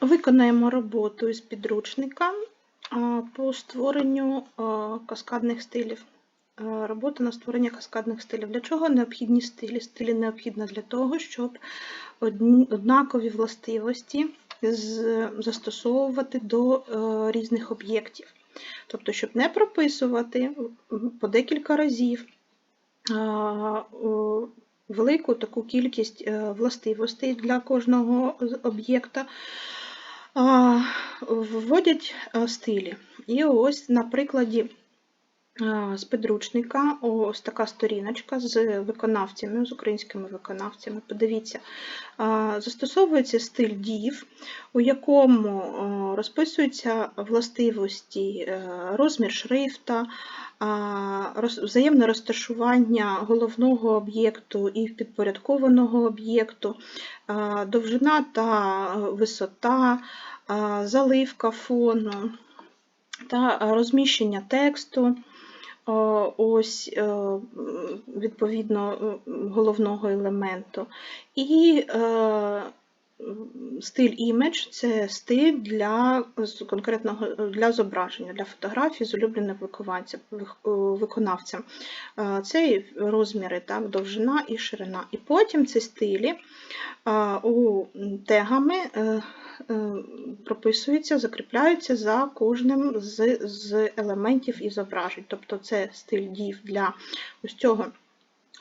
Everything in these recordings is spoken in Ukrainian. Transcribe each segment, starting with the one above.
Виконаємо роботу із підручника по створенню каскадних стилів. Робота на створення каскадних стилів. Для чого необхідні стилі? Стилі необхідні для того, щоб однакові властивості застосовувати до е, різних об'єктів. Тобто, щоб не прописувати по декілька разів велику таку кількість е, властивостей для кожного об'єкта, вводять стилі. І ось на прикладі з підручника ось така сторіночка з виконавцями, з українськими виконавцями. Подивіться, застосовується стиль дів, у якому розписуються властивості, е, розмір шрифта, взаємне розташування головного об'єкту і підпорядкованого об'єкту, довжина та висота, заливка фону та розміщення тексту. Ось е, відповідно головного елементу. І е, стиль імідж це стиль для конкретного для зображення, для фотографій з улюбленим виконавцем. виконавцем. Е, Це розміри, так, довжина і ширина. І потім ці стилі у тегами е, е, прописуються, закріпляються за кожним з, з елементів і зображень. Тобто це стиль дів для ось цього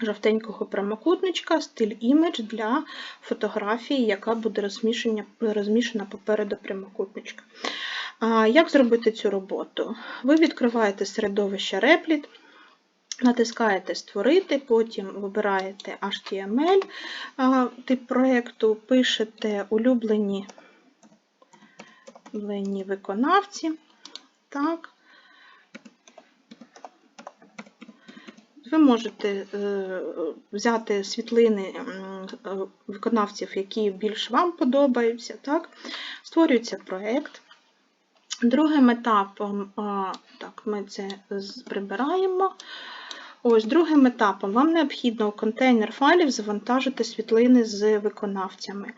жовтенького прямокутничка, стиль імідж для фотографії, яка буде розміщена попереду прямокутничка. Як зробити цю роботу? Ви відкриваєте середовище Replit, Натискаєте Створити, потім вибираєте HTML тип проєкту, пишете улюблені виконавці. Так. Ви можете е, взяти світлини е, виконавців, які більш вам подобаються. Так. Створюється проєкт. Другим етапом, так, ми це прибираємо. Ось другим етапом вам необхідно у контейнер файлів завантажити світлини з виконавцями.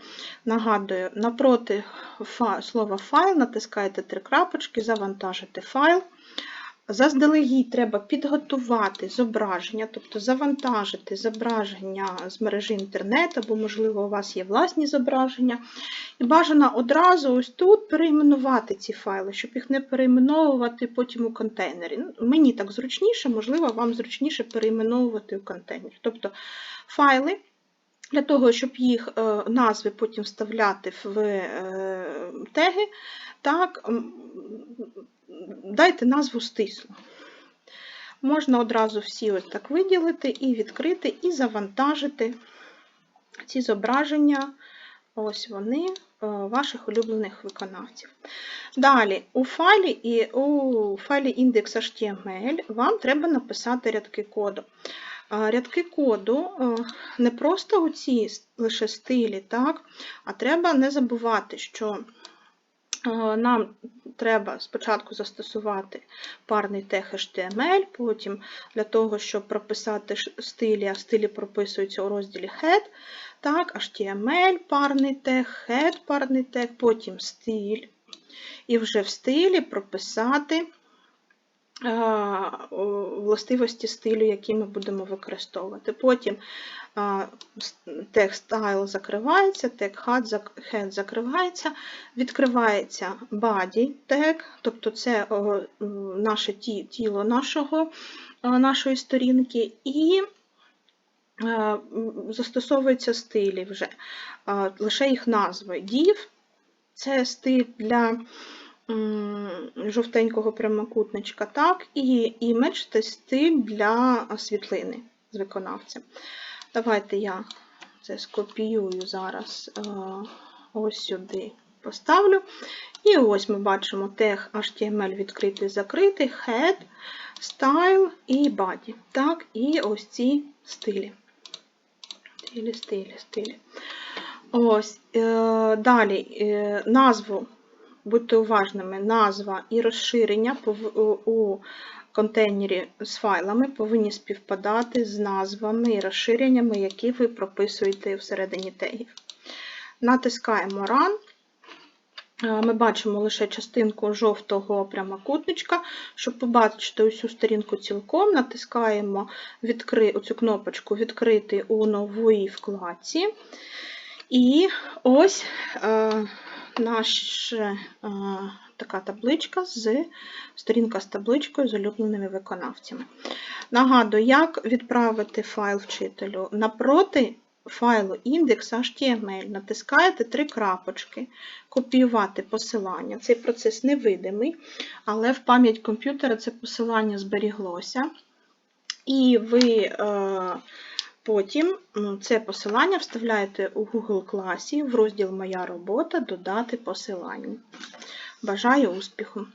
Нагадую, напроти слова файл натискаєте три крапочки, завантажити файл. Заздалегідь треба підготувати зображення, тобто завантажити зображення з мережі інтернет, або, можливо, у вас є власні зображення. І бажано одразу ось тут перейменувати ці файли, щоб їх не перейменовувати потім у контейнері. Ну, Мені так зручніше, можливо, вам зручніше перейменовувати у контейнері. Тобто файли. Для того, щоб їх е, назви потім вставляти в е, теги, так, дайте назву стисло. Можна одразу всі ось так виділити і відкрити, і завантажити ці зображення. Ось вони е, ваших улюблених виконавців. Далі, у файлі і у файлі index.html вам треба написати рядки коду. Рядки коду е, не просто ці лише стилі, так, а треба не забувати, що нам треба спочатку застосувати парний тег HTML, потім для того, щоб прописати стилі, а стилі прописуються у розділі Head, так, HTML, парний тег, Head, парний тег, потім стиль. І вже в стилі прописати е, властивості стилю, які ми будемо використовувати. Потім е, тег style закривається, тег head закривається, відкривається body тег, тобто це наше тіло нашого, е, нашої сторінки, і е, застосовуються стилі вже, е, лише їх назви. Div – це стиль для жовтенького прямокутничка, так, і image – це стиль для світлини з виконавцем. Давайте я це скопіюю зараз е, ось сюди поставлю. І ось ми бачимо тег HTML відкритий, закритий, head, style і body. Так, і ось ці стилі. Стилі, стилі, стилі. Ось, е, далі е, назву, будьте уважними, назва і розширення у- контейнері з файлами повинні співпадати з назвами і розширеннями, які ви прописуєте всередині тегів. Натискаємо Run. Ми бачимо лише частинку жовтого прямокутничка. Щоб побачити усю сторінку цілком, натискаємо оцю кнопочку Відкрити у новій вкладці. І ось е, наша е, така табличка з сторінка з табличкою з улюбленими виконавцями. Нагадую, як відправити файл вчителю. Напроти файлу index.html натискаєте три крапочки, копіювати посилання. Цей процес невидимий, але в пам'ять комп'ютера це посилання зберіглося. І ви е, потім це посилання вставляєте у Google класі в розділ Моя робота Додати посилання. Бажаю успіху!